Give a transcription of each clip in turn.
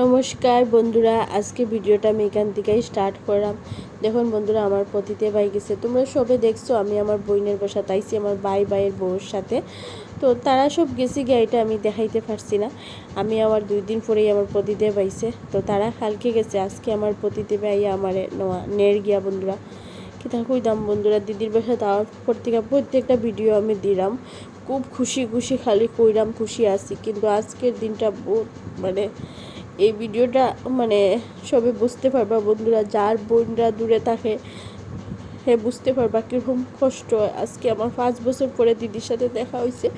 নমস্কার বন্ধুরা আজকে ভিডিওটা আমি এখান থেকেই স্টার্ট করলাম। দেখুন বন্ধুরা, আমার পতিতে ভাই গেছে। তোমরা সবে দেখছ, আমি আমার বইনের বাসা তাইছি আমার ভাই ভাইয়ের বউর সাথে। তো তারা সব গেছি গিয়ে, এটা আমি দেখাইতে পারছি না। আমি আমার দুই দিন পরেই আমার পতিতে পাইছে তো তারা কালকে গেছে, আজকে আমার পতিতে ভাই আমার নের গিয়া বন্ধুরা। কিতা কইতাম বন্ধুরা, দিদির বাসা তাওয়ার পর থেকে প্রত্যেকটা ভিডিও আমি দিলাম। খুব খুশি খুশি খালি কইরাম খুশি আছি। কিন্তু আজকের দিনটা বহুত মানে এই ভিডিওটা মানে সবে বুঝতে পারবা বন্ধুরা, যার বোনরা দূরে থাকে হে বুঝতে পারবা কীরকম কষ্ট হয়। আজকে আমার পাঁচ বছর পরে দিদির সাথে দেখা হয়েছে।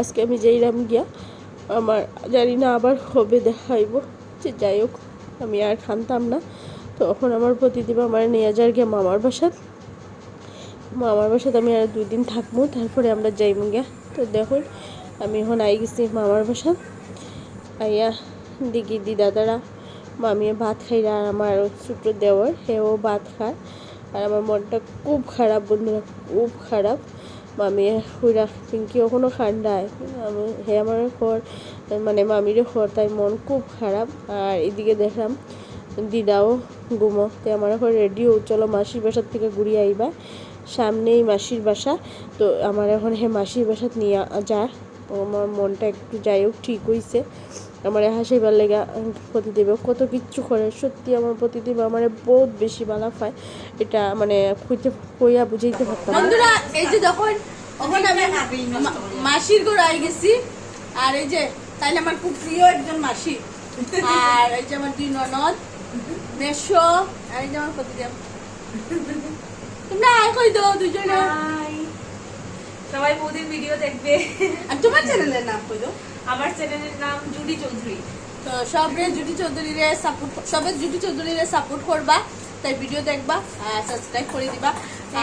আজকে আমি যাইলাম গিয়া আমার জানি না আবার হবে দেখা হইব, যে যাই হোক, আমি আর খানতাম না। তখন আমার প্রতিদিন আমার নিয়ে যার গিয়া মামার বাসাত মামার বাসাতে আমি আর দুই দিন থাকব, তারপরে আমরা যাইব গিয়া। তো দেখুন, আমি এখন আই গেছি মামার বাসা আইয়া দিদি দি দাদারা মামিয়ে ভাত খাইরা আর আমার ছোট দেওয়ার সেও ভাত খায়। আর আমার মনটা খুব খারাপ বন্ধুরা, খুব খারাপ। মামিয়ে হুইরা পিঙ্কি ওখানো ঠান্ডায় আমি হে আমার ঘর মানে মামিরও ঘর তাই মন খুব খারাপ। আর এদিকে দেখলাম দিদাও গুমো, তো আমার এখন রেডিও চলো মাসির বাসার থেকে ঘুরিয়ে আইবা। সামনেই মাসির বাসা, তো আমার এখন হে মাসির বাসাত নিয়ে যা আমার মনটা একটু যাই হোক ঠিক হইছে। আমার হাসিবার লেগা প্রতিদেব কত কিচ্ছু করে। সত্যি আমার প্রতিদেব আমার বহুত বেশি বালা পায়। এটা মানে কইতে কইয়া বুঝাইতে পারতাম না। বন্ধুরা এই যে যখন তখন আমি মাসির ঘর আই গেছি আর এই যে তাইলে আমার খুব প্রিয় একজন মাসি। আর এই যে আমার দুই ননদ মেশো আর এই যে আমার প্রতিদেব তোমরা আয় কই দাও দুজনে। সবাই বৌদির ভিডিও দেখবে। আর তোমার চ্যানেলের নাম কই দাও আমার চ্যানেলের নাম জুডি চৌধুরী। তো সবরে জুটি চৌধুরীরে সাপোর্ট সবে জুটি চৌধুরীরে সাপোর্ট করবা তাই ভিডিও দেখবা আর সাবস্ক্রাইব করে দিবা।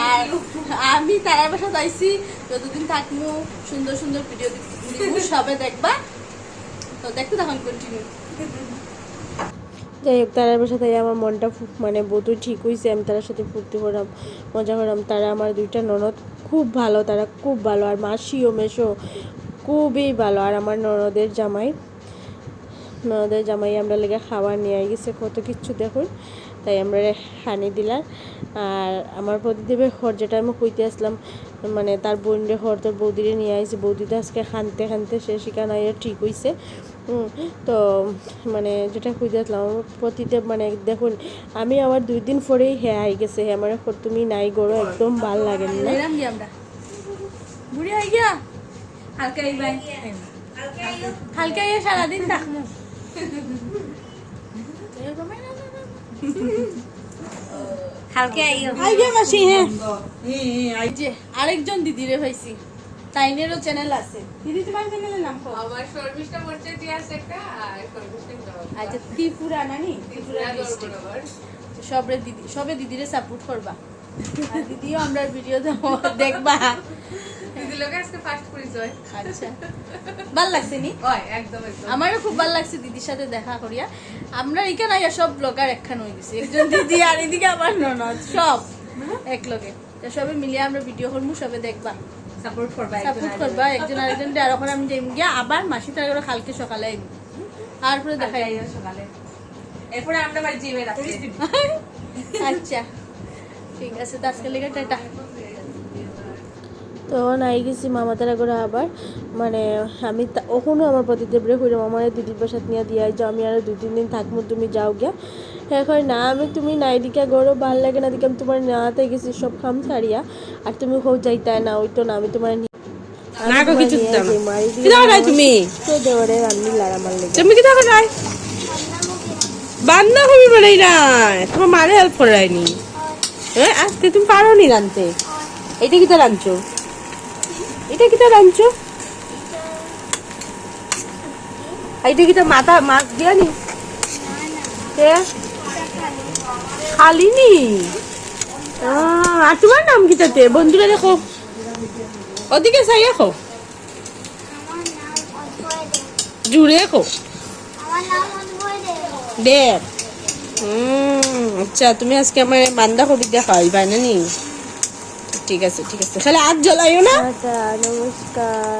আর আমি তারার বাসা যাইছি যতদিন থাকব সুন্দর সুন্দর ভিডিও সবে দেখবা। তো দেখতে তখন কন্টিনিউ যাই হোক তারার সাথে আমার মনটা খুব মানে বোধই ঠিক হয়েছে আমি তার সাথে ফুর্তি করলাম মজা করলাম তারা আমার দুইটা ননদ খুব ভালো তারা খুব ভালো। আর মাসি ও মেশো খুবই ভালো। আর আমার ননদের জামাই ননদের জামাই আমরা লেগে খাবার নিয়ে গেছে কত কিছু দেখুন। তাই আমরা হানি দিলাম। আর আমার প্রতিদেবের ঘর যেটা আমি কইতে আসলাম মানে তার বোনরে ঘর তোর বৌদিরে নিয়ে আইছে। বৌদিটা আজকে খানতে খানতে সে সেখানে ঠিক হইছে। তো মানে যেটা কইতে আসলাম, আমার প্রতিদেব মানে দেখুন, আমি আবার দুই দিন পরেই হে আই গেছে। হে আমার তুমি নাই গড়ো একদম ভালো লাগে না। বুড়ি গিয়া? হালকা এই বাই হালকা ইয়ে সারাদিন থাকব হালকা আইও। আই গিয়া মাসি হ্যাঁ আরেকজন দিদিরে হয়েছি তাইনেরও চ্যানেল আছে। দিদি তোমার চ্যানেলের নাম কো আমার শর্মিষ্ঠা দিয়ে আছে একটা আর শর্মিষ্ঠা আচ্ছা ত্রিপুরা নানি ত্রিপুরা সবরে দিদি সবে দিদিরে সাপোর্ট করবা। আর দিদিও আমরা ভিডিও দেখবা। দিদি লোকে আজকে ফার্স্ট পরিচয়। আচ্ছা। ভালো লাগছে নি? একদম একদম। আমারও খুব ভালো লাগছে দিদির সাথে দেখা করিয়া। আমরা এখানে আইয়া সব ব্লগার একখান গেছি। একজন দিদি আর এদিকে আমার ননদ সব এক লগে সবে মিলিয়ে আমরা ভিডিও করব সবে দেখবা। সাপোর্ট করবা সাপোর্ট করবা একজন আরেকজন আর ওখানে আমি যাই গিয়া আবার মাসি তার কালকে সকালে আইব তারপরে দেখা আইও সকালে। এরপরে আমরা বাড়ি জিমে রাখছি আচ্ছা। ঠিক আছে তো আজকে লেগে টাটা। তখন আই গেছি মামা তারা করে আবার। মানে আমি তা- ওখানেও আমার প্রতিদেবরে কইলাম আমার দিদির বাসাত নিয়ে দিয়ে যাও আমি আরও দুই তিন দিন থাকব তুমি যাও গিয়া। হ্যাঁ না আমি তুমি নাই দিকে গরো ভালো লাগে না দিকে আমি তোমার নাতে গেছি সব খাম ছাড়িয়া। আর তুমি হোক যাইতাই না ওই তো না আমি তোমার নি- কিছু দিতাম না। কি তুমি? তো দেওয়ারে রান্নি তুমি কি দেখো বান্না হবি না তোমার মারে হেল্প করে রাইনি হ্যাঁ আজকে তুমি পারো নি রানতে এটা কিটা রাঁধছো? এটা কিটা রাঁধছো এইটা কিটা মাথা মাছ দিয়া নি? খালি নি আহ, আর তোমার নাম কিটাতে বন্ধুরা দেখো। ওদিকে চাই দেখো। জুড়ে দেখো। দেব আচ্ছা তুমি আজকে আমার বান্দা কবি দেখাই বাই না নি? ঠিক আছে ঠিক আছে। তাহলে আগ জ্বলাইও না? আচ্ছা নমস্কার।